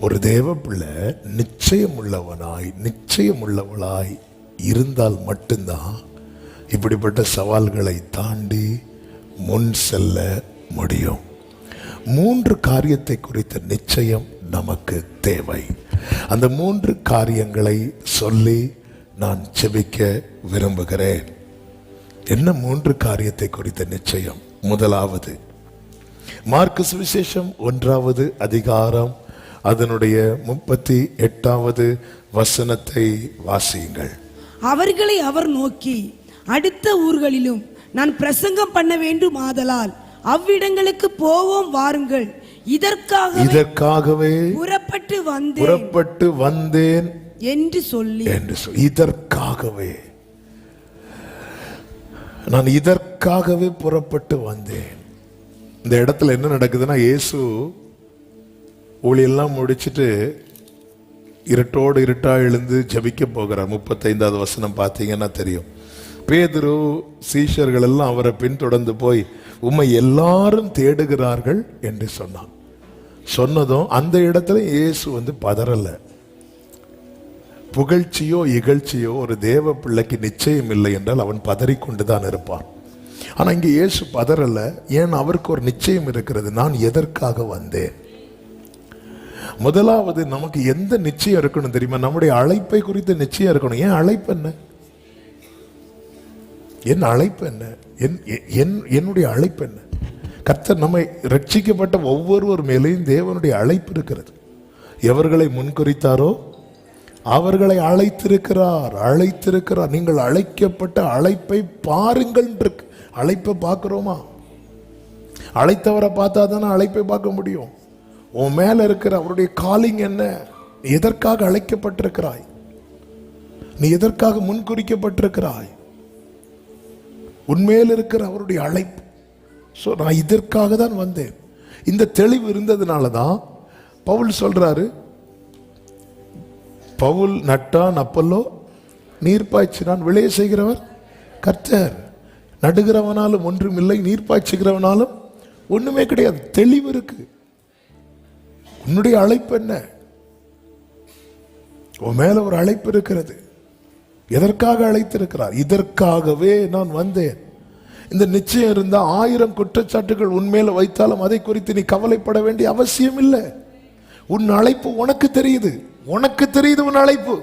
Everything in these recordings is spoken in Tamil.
ஒரு தேவ பிள்ளை நிச்சயம் உள்ளவனாய் நிச்சயம் உள்ளவளாய் இருந்தால் மட்டும்தான் இப்படிப்பட்ட சவால்களை தாண்டி முன் செல்ல முடியும். மூன்று காரியத்தை குறித்த நிச்சயம் நமக்கு தேவை. அந்த மூன்று காரியங்களை சொல்லி நான் செபிக்க விரும்புகிறேன். என்ன மூன்று காரியத்தை குறித்த நிச்சயம்? முதலாவது மார்க்கு சுவிசேஷம் ஒன்றாவது அதிகாரம் அதனுடைய முப்பத்தி எட்டாவது வசனத்தை வாசியுங்கள். அவர்களை அவர் நோக்கி அடுத்த ஊர்களிலும் நான் பிரசங்கம் பண்ண வேண்டும் ஆதலால் அவ்விடங்களுக்கு போவோம் வாருங்கள். இதற்காக இதற்காகவே புறப்பட்டு வந்தேன். புறப்பட்டு வந்தேன் என்று சொல்லி என்று சொல் இதற்காகவே. நான் இதற்காகவே புறப்பட்டு வந்தேன். இந்த இடத்துல என்ன நடக்குதுன்னா இயேசு ஊழியெல்லாம் முடிச்சிட்டு இருட்டோடு இருட்டாக எழுந்து ஜபிக்க போகிறார். முப்பத்தைந்தாவது வசனம் பார்த்தீங்கன்னா தெரியும். பேதுரு சீஷர்கள் எல்லாம் அவரை பின்தொடர்ந்து போய் உம்மை எல்லாரும் தேடுகிறார்கள் என்று சொன்னான். சொன்னதும் அந்த இடத்துல இயேசு வந்து பதறலை. புகழ்ச்சியோ இகழ்ச்சியோ ஒரு தேவ பிள்ளைக்கு நிச்சயம் இல்லை என்றால் அவன் பதறிக்கொண்டுதான் இருப்பான். ஆனால் இங்கே இயேசு பதறலை. ஏன் அவருக்கு ஒரு நிச்சயம் இருக்கிறது? நான் எதற்காக வந்தேன்? முதலாவது நமக்கு எந்த நிச்சயம் இருக்கணும் தெரியுமா? நம்முடைய அழைப்பை குறித்த நிச்சயம் இருக்கணும். ஏன் அழைப்பு என்ன? என் அழைப்பு என்ன? என் என் என்னுடைய அழைப்பு என்ன? கர்த்தர் நம்மை ரட்சிக்கப்பட்ட ஒவ்வொருவர் மேலேயும் தேவனுடைய அழைப்பு இருக்கிறது. எவர்களை முன்குறித்தாரோ அவர்களை அழைத்திருக்கிறார் அழைத்திருக்கிறார். நீங்கள் அழைக்கப்பட்ட அழைப்பை பாருங்கள் இருக்கு. அழைப்பை பார்க்குறோமா? அழைத்தவரை பார்த்தா தானே அழைப்பை பார்க்க முடியும். உன் மேல இருக்கிற அவருடைய காலிங் என்ன? எதற்காக அழைக்கப்பட்டிருக்கிறாய்? நீ எதற்காக முன்குறிக்கப்பட்டிருக்கிறாய்? உண்மையில் இருக்கிற அவருடைய அழைப்பு. ஸோ நான் இதற்காக தான் வந்தேன். இந்த தெளிவு இருந்ததுனால தான் பவுல் சொல்றாரு பவுல் நட்டான் அப்பல்லோ நீர் பாய்ச்சினான் விளைய செய்கிறவர் கர்த்தர். நடுகிறவனாலும் ஒன்றும் இல்லை நீர் பாய்ச்சுகிறவனாலும் ஒன்றுமே கிடையாது. தெளிவு இருக்குது உன்னுடைய அழைப்பு என்ன? உன் மேல ஒரு அழைப்பு இருக்கிறது. எதற்காக அழைத்திருக்கிறார்? இதற்காகவே நான் வந்தேன். இந்த நிச்சயம் இருந்தா ஆயிரம் குற்றச்சாட்டுகள் உன்மேல வைத்தாலும் அதை குறித்து நீ கவலைப்பட வேண்டிய அவசியம் இல்லை. உன் அழைப்பு உனக்கு தெரியுது. உனக்கு தெரியுது உன் அழைப்பு.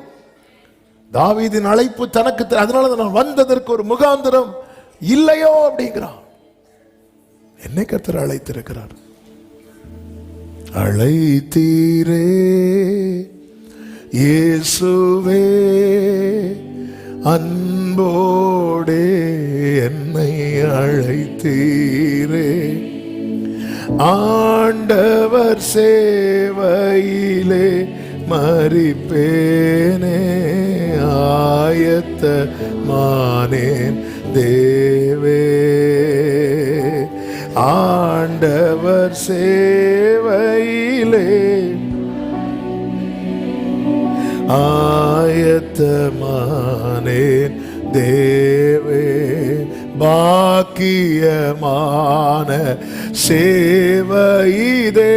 தாவீதின் அழைப்பு தனக்கு அதனால தான் நான் வந்ததற்கு ஒரு முகாந்திரம் இல்லையோ அப்படிங்கிறான். என்னை கர்த்தர் அழைத்திருக்கிறார். அழைத்தீரே இயேசுவே அன்போடே என்னை அழைத்தீரே. ஆண்டவர் சேவையிலே மறிப்பேனே ஆயத்த மானேன் தேவே. ஆண்டவர் சேவையிலே ஆயத்தமானேன் தேவே பாக்கியமான சேவையிதே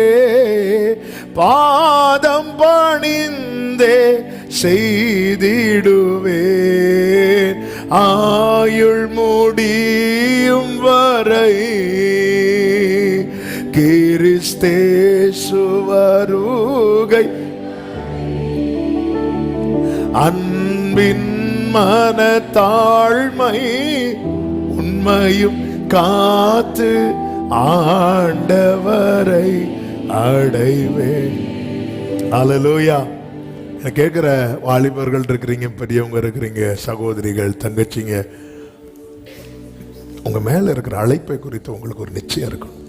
பாதம் பணிந்தே செய்திடுவேன். ஆயுள் முடியும் வரை கிறிஸ்தேசுவருகை அன்பின் அன்பின் மனத்தாழ்மை உண்மையும் காத்து ஆண்டவரை அடைவேன். அலலூயா கேட்குற வாலிபர்கள் இருக்கிறீங்க பெரியவங்க இருக்கிறீங்க சகோதரிகள் தங்கச்சிங்க உங்க மேல இருக்கிற அழைப்பை குறித்து உங்களுக்கு ஒரு நிச்சயம் இருக்கணும்.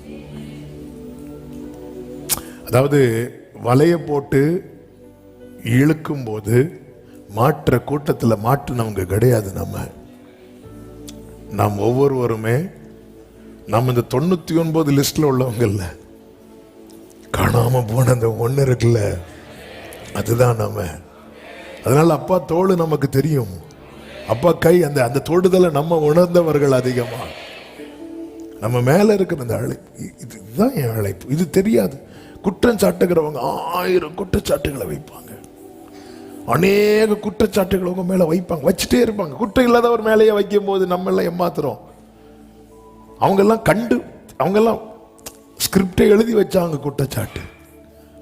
அதாவது வலைய போட்டு இழுக்கும் போது மாற்ற கூட்டத்தில் மாற்றினவங்க கிடையாது நம்ம. நாம் ஒவ்வொருவருமே நம்ம இந்த தொண்ணூத்தி ஒன்பது லிஸ்ட்ல உள்ளவங்க இல்லை. காணாம போன அந்த ஒன்று இருக்குல்ல. அதுதான் நம்ம. அதனால அப்பா தோல் நமக்கு தெரியும். அப்பா கை அந்த அந்த தொடுதலை நம்ம உணர்ந்தவர்கள் அதிகமாக நம்ம மேலே இருக்கிற அந்த அழைப்பு இதுதான் என் அழைப்பு. இது தெரியாது. குற்றம் சாட்டுகிறவங்க ஆயிரம் குற்றச்சாட்டுகளை வைப்பாங்க. அநேக குற்றச்சாட்டுகளை உங்க மேல வைப்பாங்க. வச்சுட்டே இருப்பாங்க. குற்றம் இல்லாதவர் மேலேயே வைக்கும் போது நம்ம எல்லாம் ஏமாத்துறோம். அவங்க எல்லாம் கண்டு அவங்க எல்லாம் ஸ்கிரிப்டை எழுதி வச்சாங்க குற்றச்சாட்டு.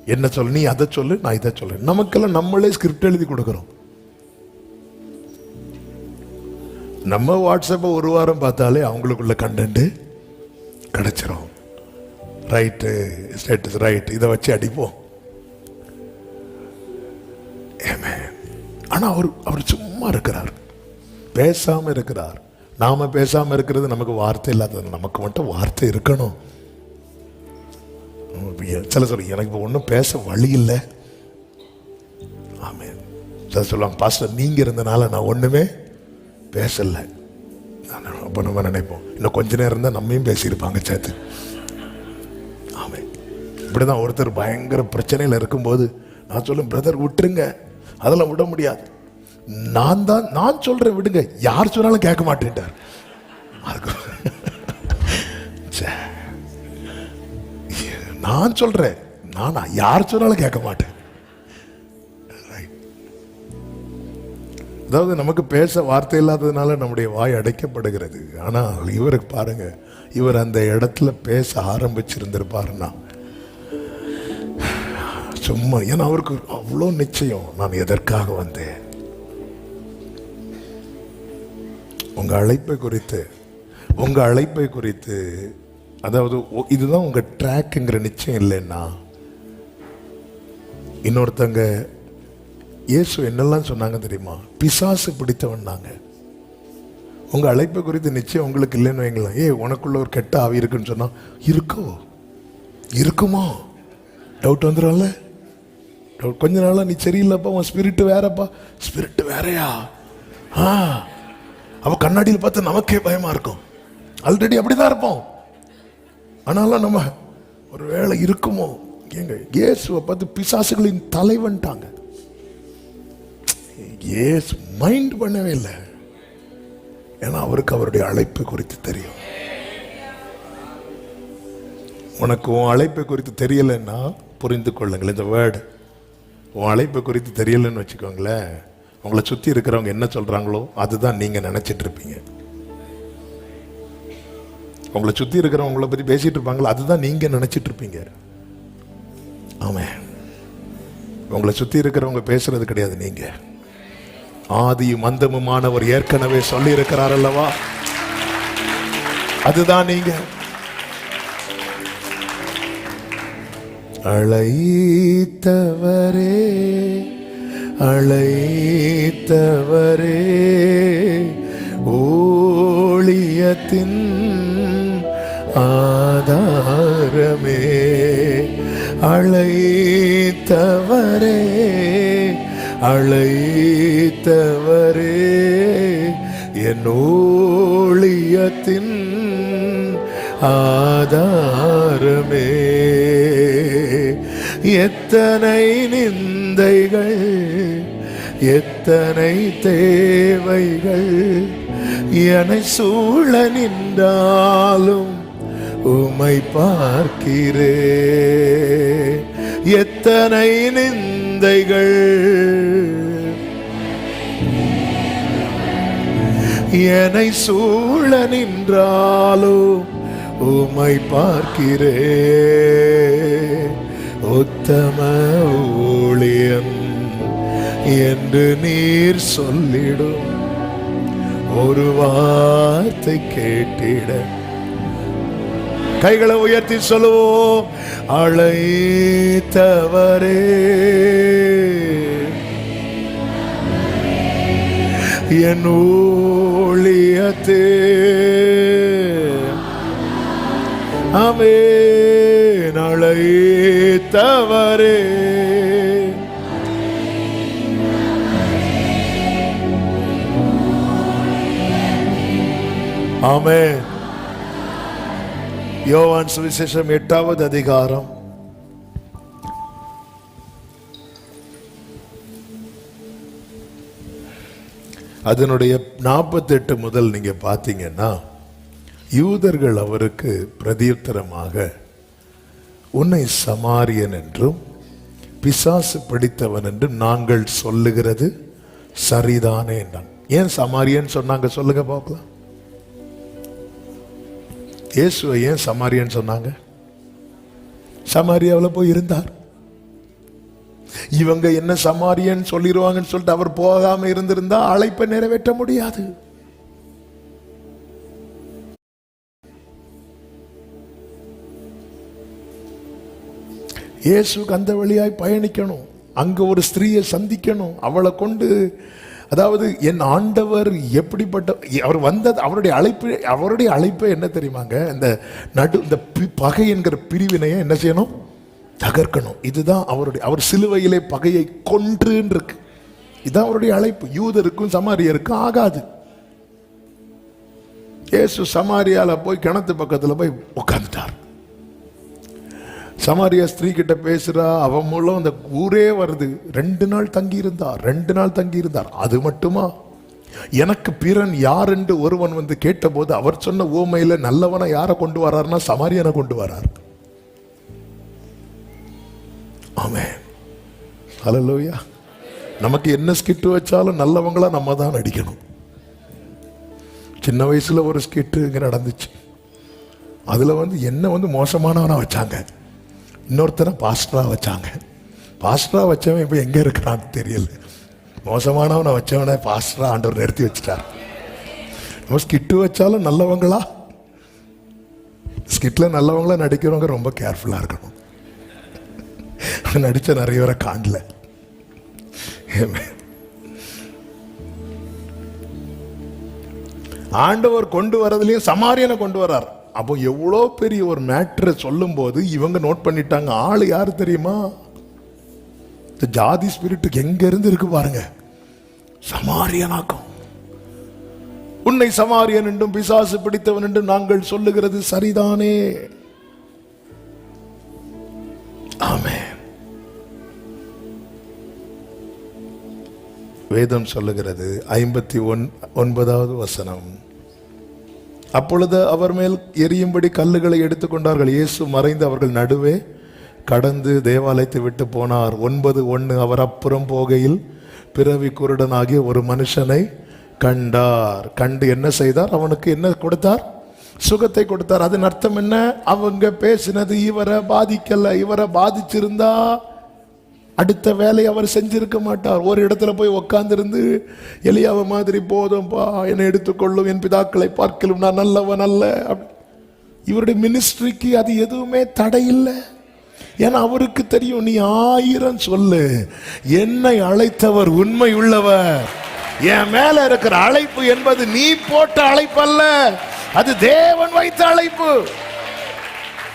என்ன சொல்ல? நீ அதை சொல்லு நான் இதை சொல்றேன் நமக்கெல்லாம் நம்மளே ஸ்கிரிப்ட் எழுதி கொடுக்குறோம். நம்ம வாட்ஸ்அப்பை ஒரு வாரம் பார்த்தாலே அவங்களுக்குள்ள கண்டென்ட் கிடைச்சிரும். ரைட்டு ஸ்டேட்டஸ் ரைட் இதை வச்சு அடிப்போம். ஆனால் அவர் அவர் சும்மா இருக்கிறார். பேசாமல் இருக்கிறார். நாம் பேசாமல் இருக்கிறது நமக்கு வார்த்தை இல்லாதது. நமக்கு மட்டும் வார்த்தை இருக்கணும். சில சொல்ல எனக்கு இப்போ ஒன்றும் பேச வழி இல்லை. ஆமே சில சொல்லுவாங்க பாஸ்டர் நீங்கள் இருந்தனால நான் ஒன்றுமே பேசலை. அப்போ நம்ம நினைப்போம். இன்னும் கொஞ்ச நேரம் இருந்தால் நம்மையும் பேசியிருப்பாங்க சேர்த்து. இப்படி தான் ஒருத்தர் பயங்கர பிரச்சனையில் இருக்கும்போது நான் சொல்லும் பிரதர் விட்டுருங்க. அதெல்லாம் விட முடியாது. நான் தான் நான் சொல்கிறேன் விடுங்க. யார் சொன்னாலும் கேட்க மாட்டேன்ட்டார். அதுக்கு ச்சே. நான் சொல்கிறேன் நானா யார் சொன்னாலும் கேட்க மாட்டேன். அதாவது நமக்கு பேச வார்த்தை இல்லாததுனால நம்முடைய வாய் அடைக்கப்படுகிறது. ஆனால் இவருக்கு பாருங்கள் இவர் அந்த இடத்துல பேச ஆரம்பிச்சிருந்திருப்பாருன்னா சும்மா ஏன்னா அவருக்கு அவ்வளோ நிச்சயம் நான் எதற்காக வந்தேன்? உங்கள் அழைப்பை குறித்து உங்கள் அழைப்பை குறித்து அதாவது ஒ- இதுதான் உங்கள் ட்ராக்குங்கிற நிச்சயம் இல்லைன்னா இன்னொருத்தங்க இயேசு என்னெல்லாம் சொன்னாங்க தெரியுமா? பிசாசு பிடித்தவன்னாங்க உங்கள் அழைப்பை குறித்து நிச்சயம் உங்களுக்கு இல்லைன்னு வைங்களேன். ஏ உனக்குள்ள ஒரு கெட்ட ஆவி இருக்குன்னு சொன்னால் இருக்கோ? இருக்குமா? டவுட் வந்துடும்ல கொஞ்ச நாளாக நீ சரியில்லைப்பா உன் ஸ்பிரிட்டு வேறப்பா. ஸ்பிரிட்டு வேறயா? ஆ. அப்போ கண்ணாடியில் பார்த்து நமக்கே பயமா இருக்கும். ஆல்ரெடி அப்படிதான் இருப்போம். ஆனாலும் நம்ம ஒரு வேளை இருக்குமோ? ஏங்க இயேசுவை பார்த்து பிசாசுகளின் தலைவன்ட்டாங்க. இயேசு மைண்ட் பண்ணவே இல்லை. ஏன்னா அவருக்கு அவருடைய அழைப்பு குறித்து தெரியும். உனக்கு உன் அழைப்பை குறித்து தெரியலைன்னா புரிந்து கொள்ளுங்கள். இந்த வேர்டு உன் அழைப்பை குறித்து தெரியலன்னு வச்சுக்கோங்களேன். உங்களை சுற்றி இருக்கிறவங்க என்ன சொல்கிறாங்களோ அதுதான் நீங்கள் நினச்சிட்டு இருப்பீங்க. உங்களை சுற்றி இருக்கிறவங்கள பற்றி பேசிகிட்டு இருப்பாங்களோ அதுதான் நீங்கள் நினச்சிட்டு இருப்பீங்க. ஆமாம் உங்களை சுற்றி இருக்கிறவங்க பேசுறது கிடையாது நீங்கள் ஆதியும் மந்தமுமானவர் ஏற்கனவே சொல்லியிருக்கிறார் அல்லவா? அதுதான் நீங்கள் அழைத்தவரே அழைத்தவரே ஊழியத்தின் ஆதாரமே அழைத்தவரே அழைத்தவரே என் ஊழியத்தின் ஆதாரமே. எத்தனை நிந்தைகள் எத்தனை தேவைகள் என சூழ நின்றாலும் உமை பார்க்கிறே எத்தனை நிந்தைகள் என்னை சூழ நின்றாலும் உமை பார்க்கிறே உத்தம ஊழியன் என்று நீர் சொல்லிடும். ஒரு வார்த்தை கேட்டிட. கைகளை உயர்த்தி சொல்லுவோம். அழைத்தவரே. என் ஊழியத்தே. அமே அழைத்தவரே ஆமே யோவான் சுவிசேஷம் எட்டாவது அதிகாரம். அதனுடைய நாற்பத்தெட்டு முதல் நீங்க பார்த்தீங்கன்னா யூதர்கள் அவருக்கு பிரதியுத்தரமாக உன்னை சமாரியன் என்றும் பிசாசு பிடித்தவன் என்றும் நாங்கள் சொல்லுகிறது சரிதானே என்றான். ஏன் சமாரியன் சொன்னாங்க? சொல்லுங்க பார்க்கலாம். இயேசுவை ஏன் சமாரியன் சொன்னாங்க? சமாரியாவில் போய் இருந்தார். இவங்க என்ன சமாரியன் சொல்லிடுவாங்கன்னு சொல்லிட்டு அவர் போகாம இருந்திருந்தா அழைப்பை நிறைவேற்ற முடியாது. இயேசுக்கு அந்த வழியாய் பயணிக்கணும். அங்கே ஒரு ஸ்திரீயை சந்திக்கணும். அவளை கொண்டு அதாவது என் ஆண்டவர் எப்படிப்பட்ட அவர் வந்தது அவருடைய அழைப்பு அவருடைய அழைப்பே என்ன தெரியுமாங்க? இந்த நடு இந்த பி- பகை என்கிற பிரிவினையை என்ன செய்யணும்? தகர்க்கணும். இதுதான் அவருடைய அவர் சிலுவையிலே பகையை கொன்றுன்னு இருக்கு இதுதான் அவருடைய அழைப்பு. யூதருக்கும் சமாரியருக்கும் ஆகாது. இயேசு சமாரியால போய் கிணத்து பக்கத்தில் போய் உட்கார்ந்துட்டார் சமாரியா ஸ்திரீ கிட்ட பேசுறா அவன் மூலம் அந்த ஊரே வருது. ரெண்டு நாள் தங்கியிருந்தார் ரெண்டு நாள் தங்கியிருந்தார். அது மட்டுமா? எனக்கு பிறன் யார் என்று ஒருவன் வந்து கேட்டபோது அவர் சொன்ன ஓமையில் நல்லவனை யாரை கொண்டு வரார்னா சமாரியனை கொண்டு வரார். ஆமே ஹலோயா நமக்கு என்ன ஸ்கிட்டு வச்சாலும் நல்லவங்களா நம்ம தான் நடிக்கணும் சின்ன வயசுல ஒரு ஸ்கிட்டு இங்கே நடந்துச்சு. அதில் வந்து என்ன வந்து மோசமானவனாக வச்சாங்க? இன்னொருத்தனை பாஸ்டராக வச்சாங்க. பாஸ்டராக வச்சவன் இப்போ எங்கே இருக்கிறான்னு தெரியல. மோசமானவனை வச்சவனை பாஸ்டராக ஆண்டவர் நிறுத்தி வச்சுட்டார். நம்ம ஸ்கிட்டு வச்சாலும் நல்லவங்களா? ஸ்கிட்டில் நல்லவங்களா நடிக்கிறவங்க ரொம்ப கேர்ஃபுல்லாக இருக்கணும். நடித்த நிறைய பேரை காண்டல ஆண்டவர் கொண்டு வரதுலையும் சமாரியனை கொண்டு வரார் அப்போ எவ்வளோ பெரிய ஒரு மேட்ரை சொல்லும்போது இவங்க நோட் பண்ணிட்டாங்க. ஆள் யார் தெரியுமா? இந்த ஜாதி ஸ்பிரிட்டுக்கு எங்கேருந்து இருக்கு பாருங்க. சமாரியனாக்கம். உன்னை சமாரியன் என்றும் பிசாசு பிடித்தவன் என்றும் நாங்கள் சொல்லுகிறது சரிதானே. ஆமே வேதம் சொல்லுகிறது ஐம்பத்தி ஒன் ஒன்பதாவது வசனம். அப்பொழுது அவர் மேல் எரியும்படி கல்லுகளை எடுத்துக்கொண்டார்கள். இயேசு மறைந்து அவர்கள் நடுவே கடந்து தேவாலயத்தை விட்டு போனார். ஒன்பது ஒன்று அவர் அப்புறம் போகையில் பிறவி குருடனாகிய ஒரு மனுஷனை கண்டார். கண்டு என்ன செய்தார்? அவனுக்கு என்ன கொடுத்தார்? சுகத்தை கொடுத்தார். அதன் அர்த்தம் என்ன? அவங்க பேசினது இவரை பாதிக்கல இவரை பாதிச்சிருந்தா அடுத்த வேலையை அவர் செஞ்சிருக்க மாட்டார். ஒரு இடத்துல போய் உக்காந்துருந்து எலியாவை மாதிரி போதும்பா என்னை எடுத்துக்கொள்ளும் என் பிதாக்களை பார்க்கலும் நான் நல்லவன் அல்ல. அப்படி. இவருடைய மினிஸ்ட்ரிக்கு அது எதுவுமே தடை இல்லை. ஏன்னா அவருக்கு தெரியும் நீ ஆயிரம் சொல்லு. என்னை அழைத்தவர் உண்மை உள்ளவர். என் மேல இருக்கிற அழைப்பு என்பது நீ போட்ட அழைப்பு அல்ல அது தேவன் வைத்த அழைப்பு.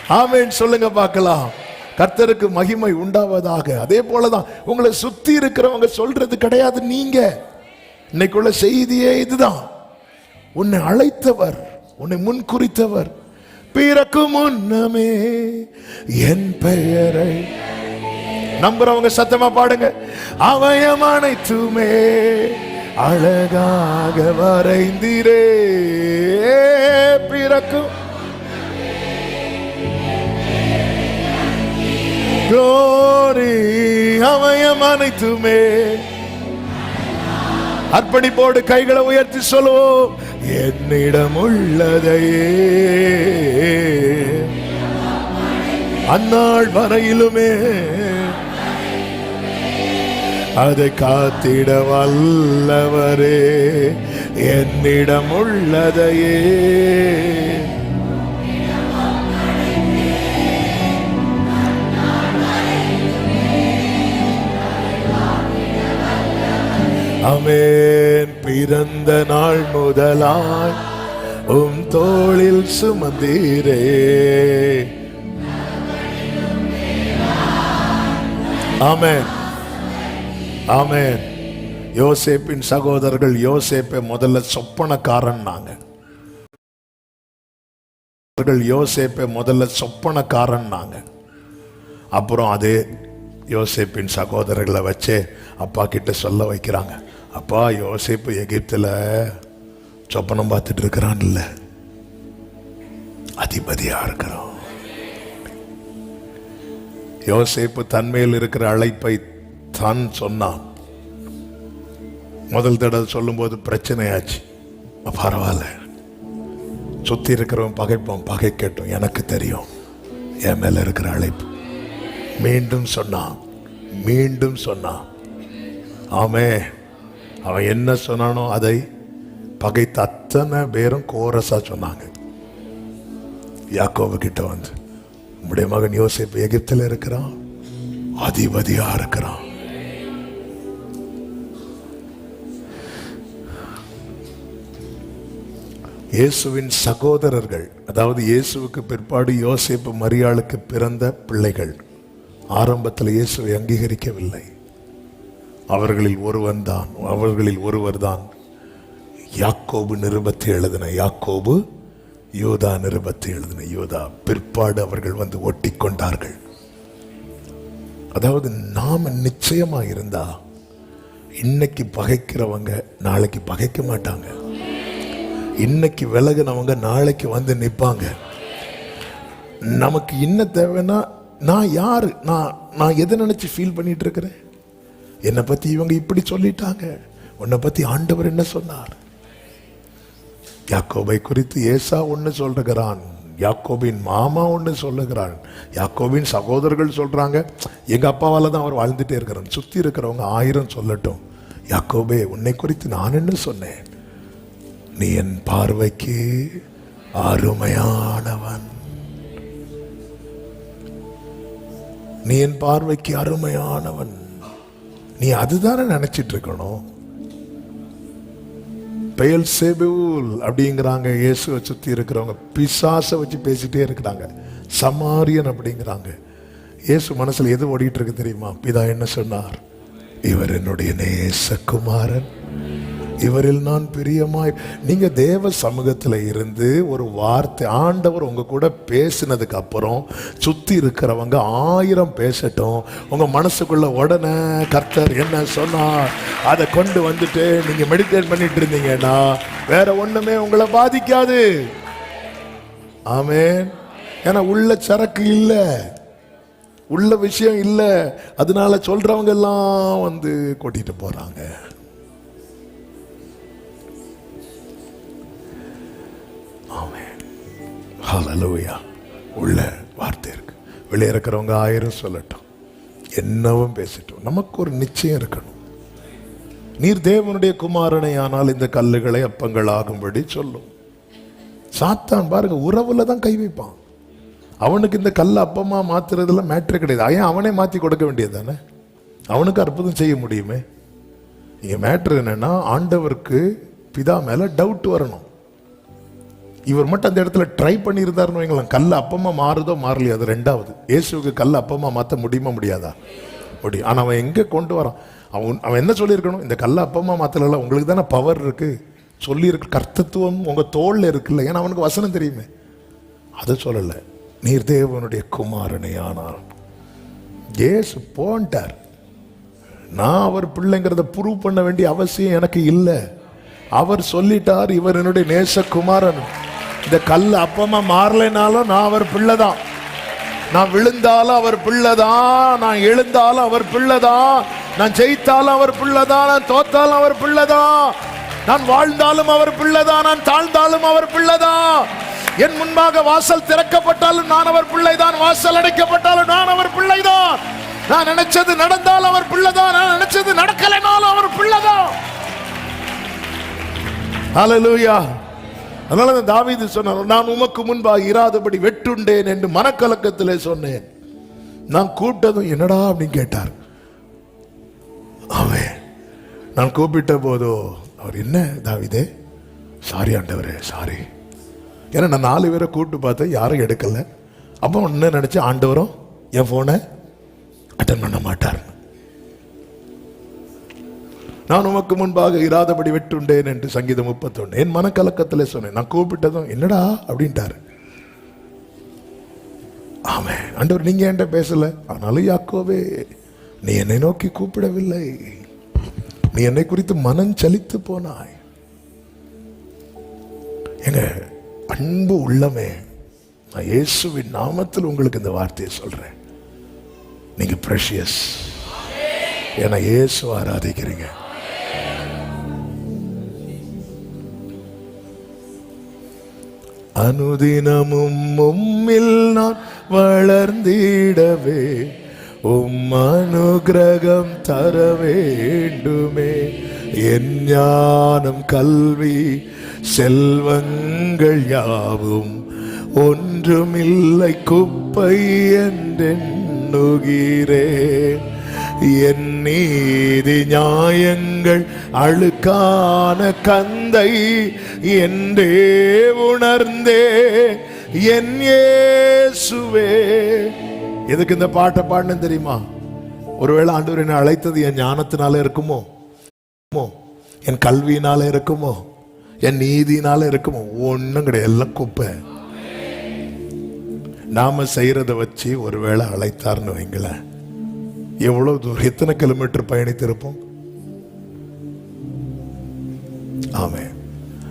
ஆமேன். சொல்லுங்க பார்க்கலாம். கர்த்தருக்கு மகிமை உண்டாவதாக. அதே போலதான் உங்களை சுத்தி இருக்கிறவங்க சொல்றது கிடையாது நீங்க. இன்னைக்குள்ள செய்தியே இதுதான். உன்னை அழைத்தவர் உன்னை முன்குறித்தவர் பிறக்கு முன்னமே என் பெயரை. நம்புறவங்க சத்தமா பாடுங்க. அவயம் அனைத்துமே அழகாக வரைந்திரே. பிறக்கும் glory அவயம் அனைத்துமே. அர்ப்பணிப்போடு கைகளை உயர்த்தி சொல்லுவோம் என்னிடம் உள்ளதையே. அந்நாள் வரையிலுமே அதை காத்திட வல்லவரே என்னிடம் உள்ளதையே. அமேன் பிறந்த நாள் முதலாய் உம் தோளில் சுமந்தீரே. ஆமேன். ஆமேன். யோசேப்பின் சகோதரர்கள் யோசேப்பை முதல்ல சொப்பனக்காரன் நாங்க யோசேப்பை முதல்ல சொப்பனக்காரன் அப்புறம் அது யோசேப்பின் சகோதரர்களை வச்சு அப்பா கிட்ட சொல்ல வைக்கிறாங்க. அப்பா யோசிப்பு எகிப்தில் சொப்பனம் பார்த்துட்டு இருக்கிறான்ல அதிபதியாக இருக்கிறோம். யோசிப்பு தன்மையில் இருக்கிற அழைப்பை தான் சொன்னான். முதல் தடவை சொல்லும்போது பிரச்சனையாச்சு. பரவாயில்ல. சுத்தி இருக்கிறவன் பகைப்போம் பகை கேட்டும் எனக்கு தெரியும். என் மேல இருக்கிற அழைப்பு. மீண்டும் சொன்னான். மீண்டும் சொன்னான். ஆமே அவன் என்ன சொன்னானோ அதை பகைத்த அத்தனை பேரும் கோரஸா சொன்னாங்க. யாக்கோபு கிட்ட வந்து உம்முடைய மகன் யோசிப்பு எகிப்தில் இருக்கிறான் அதிபதியா இருக்கிறான். இயேசுவின் சகோதரர்கள் அதாவது இயேசுவுக்கு பிற்பாடு யோசிப்பு மரியாளுக்கு பிறந்த பிள்ளைகள் ஆரம்பத்தில் இயேசுவை அங்கீகரிக்கவில்லை. அவர்களில் ஒருவன் தான் அவர்களில் ஒருவர் தான். யாக்கோபு நிருபத்தை எழுதின யாக்கோபு யோதா நிருபத்தை எழுதின யோதா. பிற்பாடு அவர்கள் வந்து ஒட்டி கொண்டார்கள் அதாவது நாம நிச்சயமா இருந்தா இன்னைக்கு பகைக்கிறவங்க நாளைக்கு பகைக்க மாட்டாங்க. இன்னைக்கு விலகினவங்க நாளைக்கு வந்து நிற்பாங்க நமக்கு என்ன தேவைன்னா நான் யாரு? நான் நான் எதை நினைச்சு ஃபீல் பண்ணிட்டு இருக்கிறேன்? என்னை பற்றி இவங்க இப்படி சொல்லிட்டாங்க. உன்னை பற்றி ஆண்டவர் என்ன சொன்னார்? யாக்கோபை குறித்து ஏசா ஒன்று சொல்லுகிறான். யாக்கோபின் மாமா ஒன்று சொல்லுகிறான். யாக்கோபின் சகோதரர்கள் சொல்றாங்க எங்க அப்பாவால் தான் அவர் வாழ்ந்துட்டே இருக்கிறான் சுற்றி இருக்கிறவங்க ஆயிரம் சொல்லட்டும். யாக்கோபே உன்னை குறித்து நான் என்ன சொன்னேன்? நீ என் பார்வைக்கு அருமையானவன். நீ என் பார்வைக்கு அருமையானவன். நீ அதுதானே நினைச்சிட்டு இருக்கணும் பெயல் சேபூல் அப்படிங்கிறாங்க இயேசுவை சுற்றி இருக்கிறவங்க. பிசாசை வச்சு பேசிட்டே இருக்கிறாங்க. சமாரியன் அப்படிங்கிறாங்க. இயேசு மனசில் எது ஓடிட்டு இருக்கு தெரியுமா? பிதா என்ன சொன்னார்? இவர் என்னுடைய நேசகுமாரன். இவரில் நான் பிரியமாய். நீங்கள் தேவ சமூகத்தில் இருந்து ஒரு வார்த்தை ஆண்டவர் உங்க கூட பேசினதுக்கு அப்புறம் சுற்றி இருக்கிறவங்க ஆயிரம் பேசட்டும். உங்கள் மனசுக்குள்ள உடனே கர்த்தர் என்ன சொன்னார்? அதை கொண்டு வந்துட்டு நீங்கள் மெடிடேட் பண்ணிட்டு இருந்தீங்கன்னா வேற ஒன்றுமே உங்களை பாதிக்காது. ஆமேன். ஏன்னா உள்ள சரக்கு இல்லை. உள்ள விஷயம் இல்லை. அதனால சொல்றவங்க எல்லாம் வந்து கொட்டிட்டு போறாங்க. ஹலலூயா உள்ள வார்த்தை இருக்கு. வெளியே இருக்கிறவங்க ஆயிரம் சொல்லட்டும். என்னவும் பேசட்டும். நமக்கு ஒரு நிச்சயம் இருக்கணும். நீர் தேவனுடைய குமாரனை ஆனால் இந்த கல்லுகளை அப்பங்கள் ஆகும்படி சொல்லும். சாத்தான் பாருங்க உறவுல தான் கை வைப்பான். அவனுக்கு இந்த கல் அப்பமா மாத்துறதுல மேட்ரு கிடையாது. ஏன் அவனே மாத்தி கொடுக்க வேண்டியது தானே? அவனுக்கு அற்புதம் செய்ய முடியுமே? இங்க மேட்ரு என்னன்னா ஆண்டவருக்கு பிதா மேல டவுட் வரணும். இவர் மட்டும் அந்த இடத்துல ட்ரை பண்ணியிருந்தாருன்னு வைங்களேன். கல் அப்பமாக மாறுதோ மாறலையோ அது ரெண்டாவது. இயேசுவுக்கு கல் அப்பமாக மாற்ற முடியுமா முடியாதா? முடியும் ஆனால் அவன் எங்கே கொண்டு வரான்? அவன் அவன் என்ன சொல்லியிருக்கணும்? இந்த கல்லை அப்பமாக மாற்றல உங்களுக்கு தானே பவர் இருக்குது சொல்லியிருக்கு கர்த்தத்துவம் உங்கள் தோளில் இருக்குல்ல. ஏன்னா அவனுக்கு வசனம் தெரியுமே. அதை சொல்லலை. நீர் தேவனுடைய குமாரனை ஆனார். ஏசு போன்ட்டார். நான் அவர் பிள்ளைங்கிறத ப்ரூவ் பண்ண வேண்டிய அவசியம் எனக்கு இல்லை. அவர் சொல்லிட்டார் இவர் என்னுடைய நேச குமாரன் இந்த கல் அப்பமா மாறலைனாலும் நான் அவர் பிள்ளைதான். நான் விழுந்தாலும் அவர் பிள்ளைதான் நான் எழுந்தாலும் அவர் பிள்ளைதான் நான் ஜெயித்தாலும் அவர் பிள்ளைதான் நான் தோத்தாலும் அவர் பிள்ளைதான் நான் வாழ்ந்தாலும் அவர் பிள்ளைதான் நான் தாழ்ந்தாலும் அவர் பிள்ளைதான். என் முன்பாக வாசல் திறக்கப்பட்டாலும் நான் அவர் பிள்ளைதான் வாசல் அடைக்கப்பட்டாலும் நான் அவர் பிள்ளைதான். நான் நினைச்சது நடந்தால் அவர் பிள்ளைதான் நான் நினைச்சது நடக்கலைனாலும் அவர் பிள்ளைதான். ஹalleluya அதனால தான் தாவீது சொன்னார் நான் உமக்கு முன்பாக இராதபடி வெட்டுண்டேன் என்று மனக்கலக்கத்திலே சொன்னேன். நான் கூப்பிட்டதும் என்னடா அப்படின்னு கேட்டார். அவன் நான் கூப்பிட்ட போதோ அவர் என்ன தாவிதே? சாரி ஆண்டவரே சாரி ஏன்னா நான் நாலு பேரை கூப்பிட்டு பார்த்தேன் யாரும் எடுக்கல. அப்போ ஒன்று நினச்சி ஆண்டவரும் என் ஃபோனை அட்டன் பண்ண மாட்டார். நான் உமக்கு முன்பாக இராதபடி வெட்டுண்டேன் என்று சங்கீதம் முப்பத்தொன்று என் மனக்கலக்கத்தில் சொன்னேன். நான் கூப்பிட்டதும் என்னடா? அப்படின்ட்டாரு. ஆமே ஆண்டவர் நீங்க என்கிட்ட பேசல. ஆனாலும் யாக்கோவே நீ என்னை நோக்கி கூப்பிடவில்லை. நீ என்னை குறித்து மனம் சலித்து போனாய். எங்க அன்பு உள்ளமே நான் இயேசுவின் நாமத்தில் உங்களுக்கு இந்த வார்த்தையை சொல்றேன். நீங்க ப்ரெஷியஸ் ஏன்னா இயேசு ஆராதிக்கிறீங்க. அனுதினமும் உம்மில் நான் வளர்ந்திடவே உம் அனுகிரகம் தர வேண்டுமே என் ஞானம் கல்வி செல்வங்கள் யாவும் ஒன்றுமில்லை குப்பை என்றெண்ணுகிறேன் என் நீதி நியாயங்கள் அழுக்கான கந்தை என்றே உணர்ந்தே என் ஏசுவே எதுக்கு இந்த பாட்டை பாடணும் தெரியுமா? ஒருவேளை ஆண்டவர் என்னை அழைத்தது என் ஞானத்தினால இருக்குமோ? என் கல்வியினால இருக்குமோ? என் நீதினால இருக்குமோ? ஒன்றும் கிடையாது. எல்லாம் குப்பை. நாம செய்யறதை வச்சு ஒருவேளை அழைத்தார்னு வைங்களேன். எவ்வளவு தூரம் எத்தனை கிலோமீட்டர் பயணித்திருப்போம்? ஆமே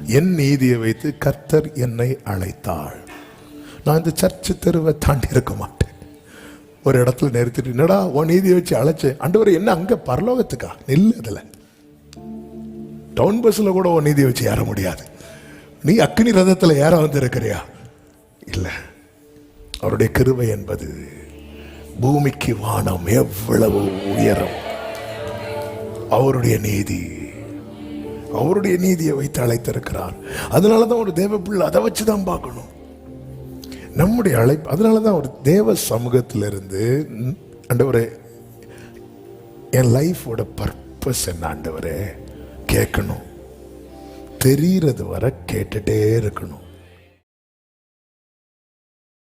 என் நீதியை வைத்து கர்த்தர் என்னை அழைத்தாள். நான் இந்த சர்ச்சு தெருவை தாண்டி இருக்க மாட்டேன். ஒரு இடத்துல நிறுத்திட்டு என்னடா உன் நீதியை வச்சு அழைச்சேன். அண்டவர் என்ன அங்கே பரலோகத்துக்கா? நில்லு அதில். டவுன் பஸ்ஸில் கூட உன் நீதியை வச்சு ஏற முடியாது. நீ அக்னி ரதத்தில் ஏற வந்திருக்கிறியா? இல்லை. அவருடைய கிருவை என்பது பூமிக்கு வானம் எவ்வளவு உயரம்? அவருடைய நீதி அவருடைய நீதியை வைத்து அழைத்திருக்கிறார். அதனால தான் ஒரு தேவ பிள்ளை அதை வச்சு தான் பார்க்கணும். நம்முடைய அழைப்பு அதனால தான் ஒரு தேவ சமூகத்திலிருந்து ஆண்டவரே என் லைஃபோட பர்பஸ் என்ன ஆண்டவரே? கேட்கணும். தெரிகிறது வர கேட்டுட்டே இருக்கணும்.